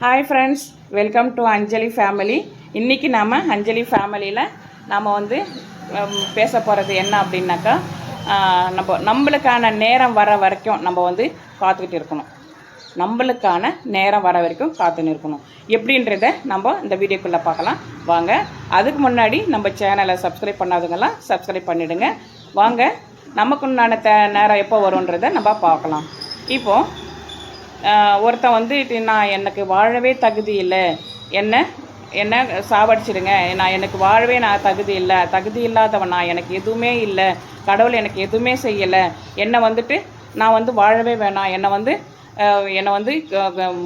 Hi friends welcome to Anjali family இன்றைக்கி நாம் அஞ்சலி ஃபேமிலியில் நாம் வந்து பேச போகிறது என்ன அப்படின்னாக்கா நம்ம நம்மளுக்கான நேரம் வர வரைக்கும் நம்ம வந்து காத்துக்கிட்டு இருக்கணும். நம்மளுக்கான நேரம் வர வரைக்கும் காத்துன்னு இருக்கணும் எப்படின்றத நம்ம இந்த வீடியோக்குள்ளே பார்க்கலாம். வாங்க அதுக்கு முன்னாடி நம்ம சேனலை சப்ஸ்கிரைப் பண்ணாதவங்கெல்லாம் சப்ஸ்கிரைப் பண்ணிவிடுங்க வாங்க நமக்குண்டான த நேரம் எப்போ வரும்ன்றதை நம்ம பார்க்கலாம். இப்போது ஒருத்தன் வந்து இது நான் எனக்கு வாழவே தகுதி இல்லை. என்ன? என்ன? சாவடிச்சிடுங்க நான் எனக்கு வாழவே நான் தகுதி இல்லை. தகுதி இல்லாதவன் நான் எனக்கு எதுவுமே இல்லை. கடவுள் எனக்கு எதுவுமே செய்யலை. என்னை வந்துட்டு நான் வந்து வாழவே வேணாம். என்னை வந்து என்னை வந்து க-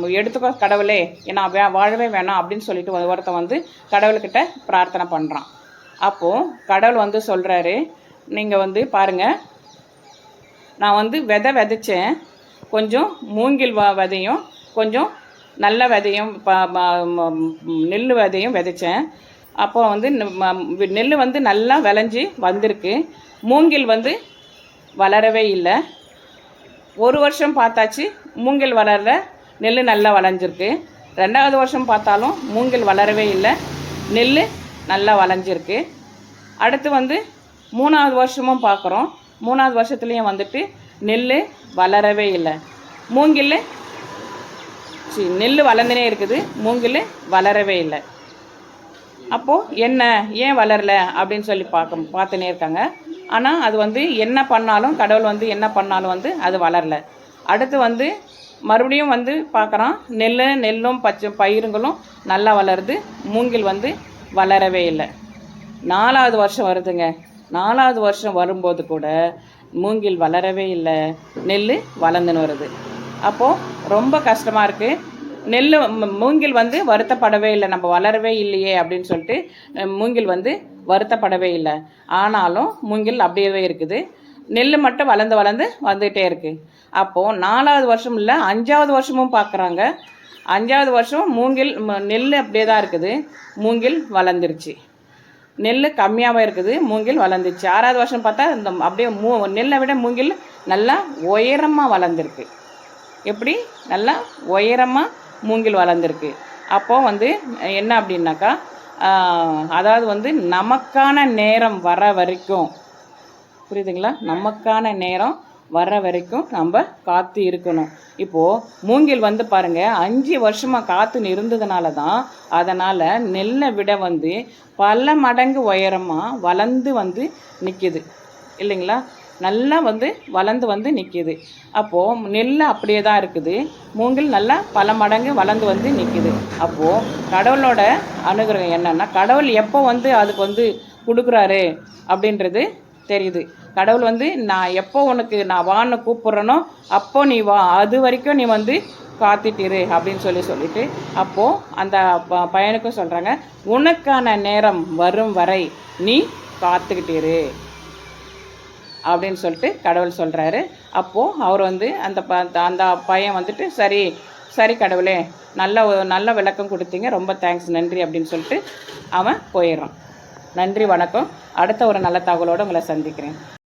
எடுத்துக்கோ கடவுளே. நான் வே வாழவே வேணாம். அப்படின்னு சொல்லிட்டு ஒரு- ஒருத்தன் வந்து கடவுள்கிட்ட பிரார்த்தனை பண்ணுறான் அப்போது கடவுள் வந்து சொல்கிறாரு நீங்கள் வந்து பாருங்கள் நான் வந்து விதை விதைச்சேன். கொஞ்சம் மூங்கில் வ விதையும் கொஞ்சம் நல்ல விதையும் ப நெல் விதையும் விதைச்சேன். அப்போ வந்து நெல் வந்து நல்லா விளைஞ்சி வந்திருக்கு. மூங்கில் வந்து வளரவே இல்லை. ஒரு வருஷம் பார்த்தாச்சு மூங்கில் வளரல நெல் நல்லா வளைஞ்சிருக்கு. ரெண்டாவது வருஷம் பார்த்தாலும் மூங்கில் வளரவே இல்லை நெல் நல்லா வளைஞ்சிருக்கு. அடுத்து வந்து மூணாவது வருஷமும் பார்க்குறோம். மூணாவது வருஷத்துலேயும் வந்துட்டு நெல் வளரவே இல்லை. மூங்கில் சி நெல் வளர்ந்துனே இருக்குது. மூங்கில் வளரவே இல்லை. அப்போது என்ன ஏன் வளரல அப்படின்னு சொல்லி பார்க்க பார்த்துனே இருக்காங்க. ஆனால் அது வந்து என்ன பண்ணாலும் கடவுள் வந்து என்ன பண்ணாலும் வந்து அது வளரல. அடுத்து வந்து மறுபடியும் வந்து பார்க்குறோம் நெல் நெல்லும் பச்சை பயிருங்களும் நல்லா வளருது. மூங்கில் வந்து வளரவே இல்லை. நாலாவது வருஷம் வருதுங்க. நாலாவது வருஷம் வரும்போது கூட மூங்கில் வளரவே இல்லை. நெல் வளர்ந்துன்னு வருது. அப்போது ரொம்ப கஷ்டமாக இருக்குது நெல் மூங்கில் வந்து வருத்தப்படவே இல்லை. நம்ம வளரவே இல்லையே அப்படின்னு சொல்லிட்டு மூங்கில் வந்து வருத்தப்படவே இல்லை. ஆனாலும் மூங்கில் அப்படியே இருக்குது. நெல் மட்டும் வளர்ந்து வளர்ந்து வந்துகிட்டே இருக்குது அப்போது நாலாவது வருஷம் இல்லை அஞ்சாவது வருஷமும் பார்க்குறாங்க. அஞ்சாவது வருஷம் மூங்கில் நெல் அப்படியே தான் இருக்குது. மூங்கில் வளர்ந்துருச்சு. நெல் கம்மியாகவும் இருக்குது. மூங்கில் வளர்ந்துச்சு. ஆறாவது வருஷம் பார்த்தா இந்த அப்படியே மூ நெல்லை விட மூங்கில் நல்லா உயரமாக வளர்ந்துருக்கு. எப்படி? நல்லா உயரமாக மூங்கில் வளர்ந்துருக்கு. அப்போது வந்து என்ன அப்படின்னாக்கா அதாவது வந்து நமக்கான நேரம் வர வரைக்கும். புரியுதுங்களா? நமக்கான நேரம் வர்ற வரைக்கும் நம்ம காத்து இருக்கணும். இப்போது மூங்கில் வந்து பாருங்க அஞ்சு வருஷமாக காத்து இருந்ததுனால தான் அதனால் நெல்லை விட வந்து பல மடங்கு உயரமாக வளர்ந்து வந்து நிற்கிது இல்லைங்களா? நல்லா வந்து வளர்ந்து வந்து நிற்கிது அப்போது நெல் அப்படியே தான் இருக்குது. மூங்கில் நல்லா பல மடங்கு வளர்ந்து வந்து நிற்கிது அப்போது கடவுளோட அனுகிரகம் என்னன்னா கடவுள் எப்போ வந்து அதுக்கு வந்து கொடுக்குறாரு அப்படின்றது தெரியுது. கடவுள் வந்து நான் எப்போ உனக்கு நான் வான்னு கூப்பிட்றேனோ அப்போ நீ வா அது வரைக்கும் நீ வந்து காத்துட்டிரு அப்படின்னு சொல்லி சொல்லிட்டு அப்போது அந்த ப- பையனுக்கும் சொல்கிறாங்க உனக்கான நேரம் வரும் வரை நீ காத்துக்கிட்டிரு. அப்படின்னு சொல்லிட்டு கடவுள் சொல்கிறாரு அப்போது அவர் வந்து அந்த ப அந்த பையன் வந்துட்டு சரி சரி கடவுளே நல்ல நல்ல விளக்கம் கொடுத்தீங்க ரொம்ப தேங்க்ஸ் நன்றி அப்படின்னு சொல்லிட்டு அவன் போயிடுறான். நன்றி வணக்கம். அடுத்த ஒரு நல்ல தகவலோடு உங்களை சந்திக்கிறேன்.